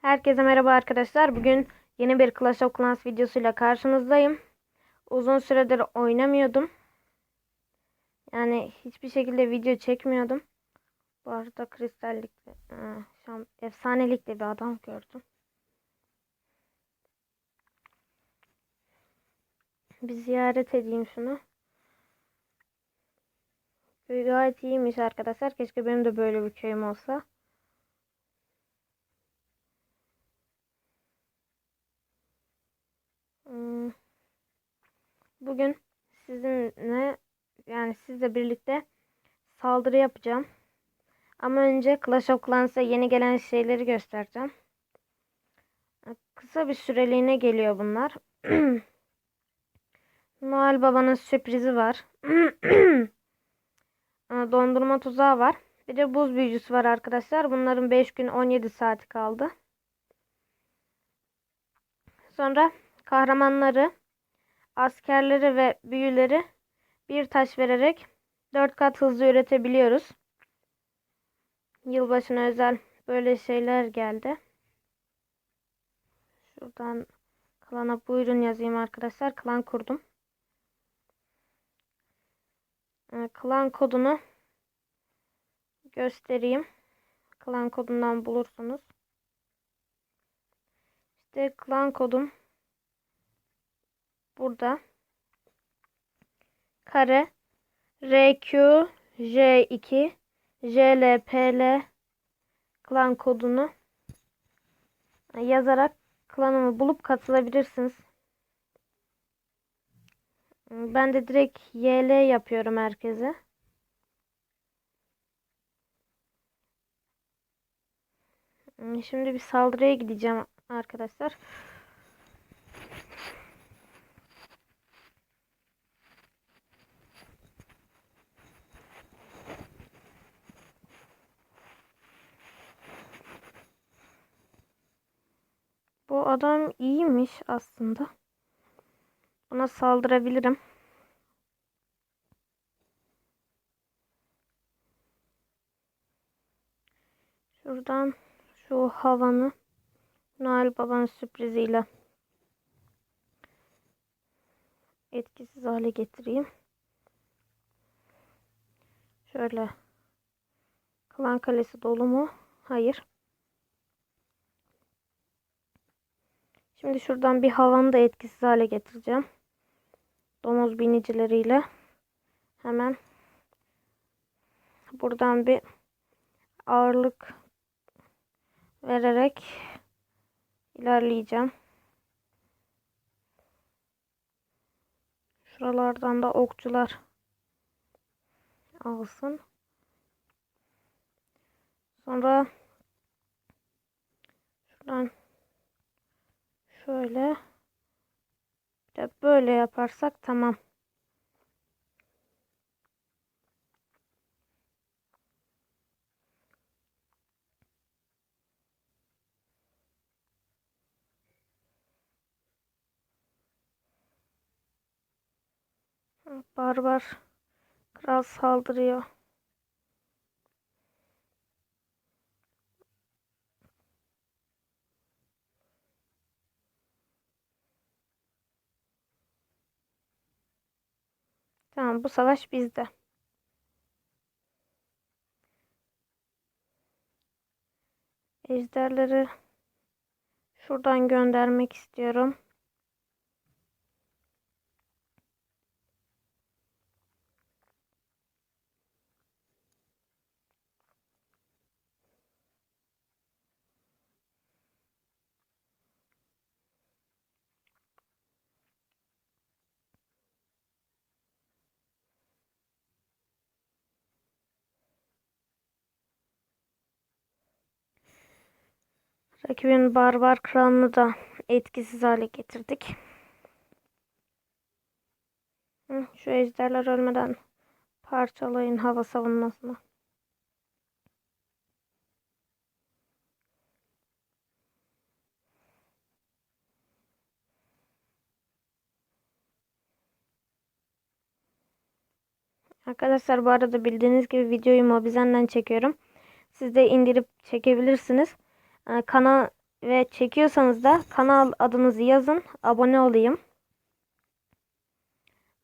Herkese merhaba arkadaşlar. Bugün yeni bir Clash of Clans videosuyla karşınızdayım. Uzun süredir oynamıyordum. Yani hiçbir şekilde video çekmiyordum. Bu arada kristallikli, aa, şam, efsanelikli bir adam gördüm. Bir ziyaret edeyim şunu. Köy gayet iyiymiş arkadaşlar. Keşke benim de böyle bir köyüm olsa. Bugün sizinle yani sizle birlikte saldırı yapacağım. Ama önce Clash of Clans'a yeni gelen şeyleri göstereceğim. Kısa bir süreliğine geliyor bunlar. Noel Baba'nın sürprizi var. Dondurma tuzağı var. Bir de buz büyücüsü var arkadaşlar. Bunların 5 gün 17 saati kaldı. Sonra kahramanları, askerleri ve büyüleri bir taş vererek 4 kat hızlı üretebiliyoruz. Yılbaşına özel böyle şeyler geldi. Şuradan klana buyurun yazayım arkadaşlar. Klan kurdum. Ee, Klan kodunu göstereyim. Klan kodundan bulursunuz. İşte klan kodum burada. Kare RQ J2 JLPL klan kodunu yazarak klanımı bulup katılabilirsiniz. Ben de direkt YL yapıyorum herkese. Şimdi bir saldırıya gideceğim arkadaşlar. Adam iyiymiş aslında. Ona saldırabilirim. Şuradan şu havanı Noel Baba'nın sürpriziyle etkisiz hale getireyim. Şöyle Klan Kalesi dolu mu? Hayır. Şimdi şuradan bir havanı da etkisiz hale getireceğim. Domuz binicileriyle hemen buradan bir ağırlık vererek ilerleyeceğim. Şuralardan da okçular alsın. Sonra şuradan şöyle de böyle yaparsak tamam. Barbar kral saldırıyor. Tamam bu savaş bizde. Ejderleri şuradan göndermek istiyorum. Rakibin barbar kralını da etkisiz hale getirdik. Şu ejderler ölmeden parçalayın hava savunmasını. Arkadaşlar bu arada bildiğiniz gibi videoyu Mobizen'den çekiyorum. Siz de indirip çekebilirsiniz. Kanal ve çekiyorsanız da kanal adınızı yazın. Abone olayım.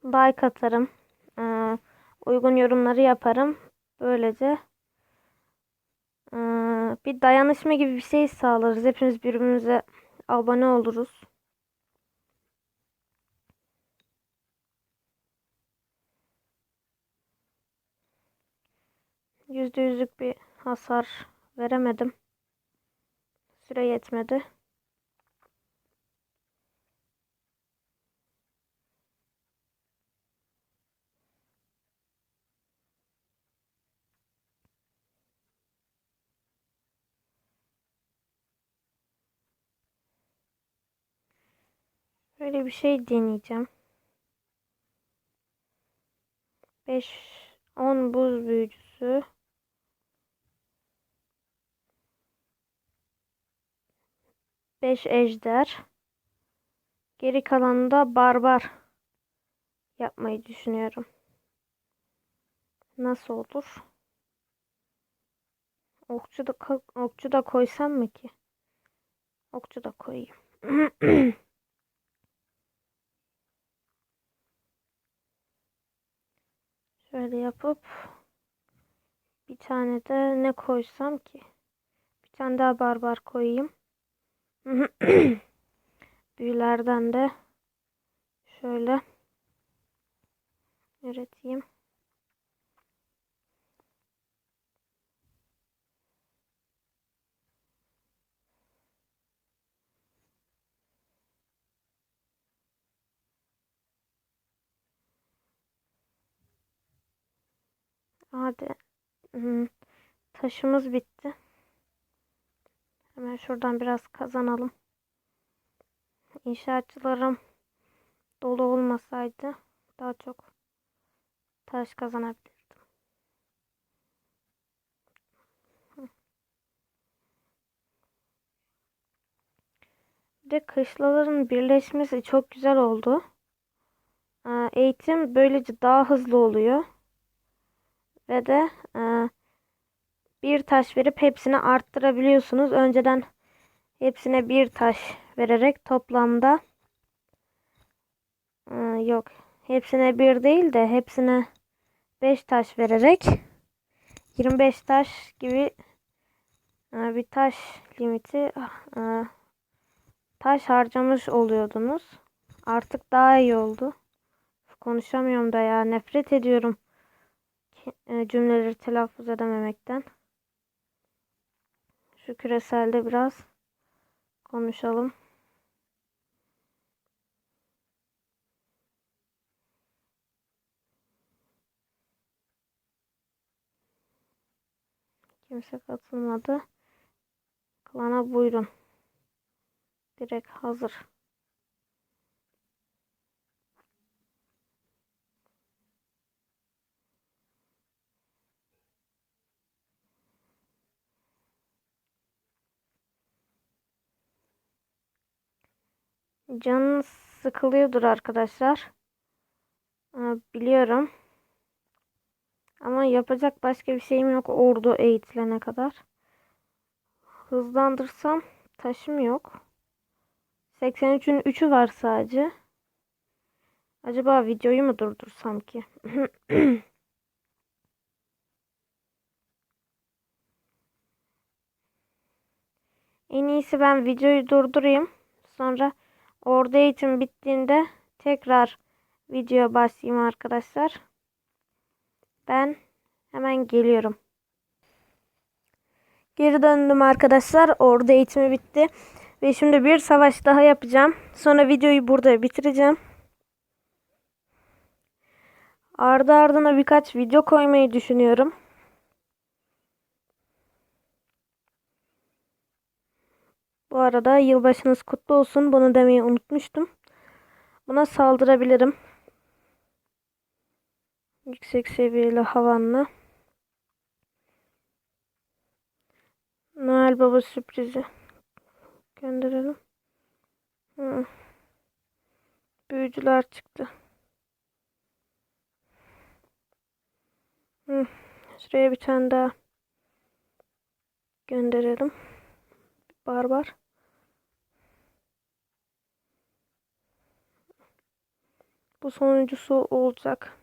Like atarım. Ee, uygun yorumları yaparım. Böylece ee, bir dayanışma gibi bir şey sağlarız. Hepimiz birbirimize abone oluruz. Yüzde yüzlük bir hasar veremedim. Süre yetmedi. Böyle bir şey deneyeceğim. 5 10 buz büyücüsü. Beş ejder. Geri kalanı da barbar yapmayı düşünüyorum. Nasıl olur? Okçu da, okçu da koysam mı ki? Okçu da koyayım. Şöyle yapıp bir tane de ne koysam ki? Bir tane daha barbar koyayım. Büyülerden de şöyle üreteyim. Hadi. Taşımız bitti. Hemen şuradan biraz kazanalım. İnşaatçılarım dolu olmasaydı daha çok taş kazanabilirdim. Bir de kışlaların birleşmesi çok güzel oldu. Eğitim böylece daha hızlı oluyor. Ve de bir taş verip hepsini arttırabiliyorsunuz. Önceden hepsine bir taş vererek toplamda yok hepsine bir değil de hepsine 5 taş vererek 25 taş gibi bir taş limiti taş harcamış oluyordunuz. Artık daha iyi oldu. Konuşamıyorum da ya nefret ediyorum cümleleri telaffuz edememekten. Şu küreselde biraz konuşalım. Kimse katılmadı. Klana buyurun. Direkt hazır. Canınız sıkılıyordur arkadaşlar. Biliyorum. Ama yapacak başka bir şeyim yok ordu eğitilene kadar. Hızlandırsam taşım yok. 83'ün 3'ü var sadece. Acaba videoyu mu durdursam ki? en iyisi ben videoyu durdurayım. Sonra ordu eğitim bittiğinde tekrar video başlayayım arkadaşlar. Ben hemen geliyorum. Geri döndüm arkadaşlar. Orada eğitimi bitti. Ve şimdi bir savaş daha yapacağım. Sonra videoyu burada bitireceğim. Ardı ardına birkaç video koymayı düşünüyorum. Bu arada yılbaşınız kutlu olsun. Bunu demeyi unutmuştum. Buna saldırabilirim. Yüksek seviyeli havanla. Noel Baba sürprizi gönderelim. Hı. Büyücüler çıktı. Hı. Şuraya bir tane daha gönderelim. Barbar. Bu sonuncusu olacak.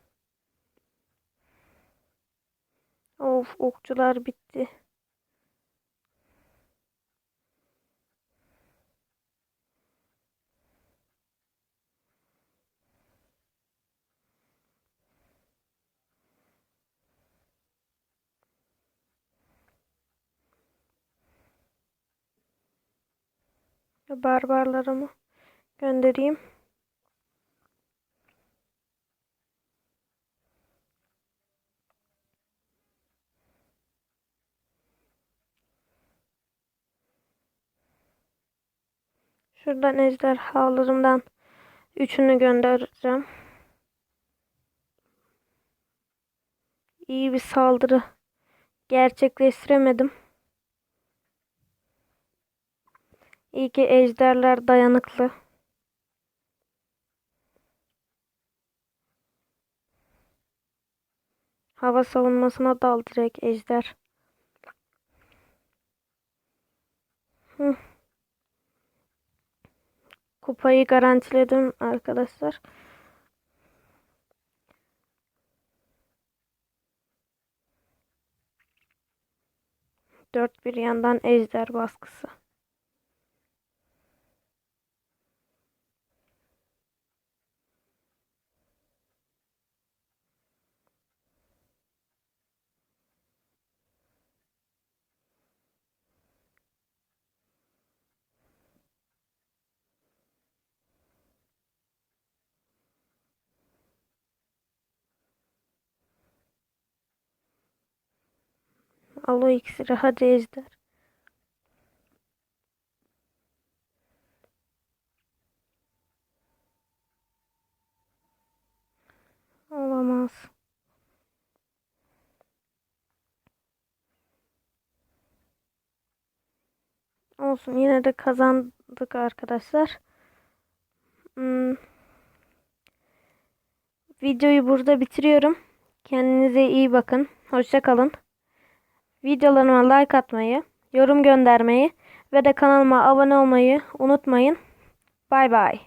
Of okçular bitti. Barbarlarımı göndereyim. Şuradan ejderhalarımdan üçünü göndereceğim. İyi bir saldırı gerçekleştiremedim. İyi ki ejderler dayanıklı. Hava savunmasına dal direkt ejder. Hı. Kupayı garantiledim arkadaşlar. Dört bir yandan ejder baskısı. Al o iksiri hadi ejder. Olamaz. Olsun yine de kazandık arkadaşlar. Hmm. Videoyu burada bitiriyorum. Kendinize iyi bakın. Hoşça kalın. Videolarıma like atmayı, yorum göndermeyi ve de kanalıma abone olmayı unutmayın. Bay bay.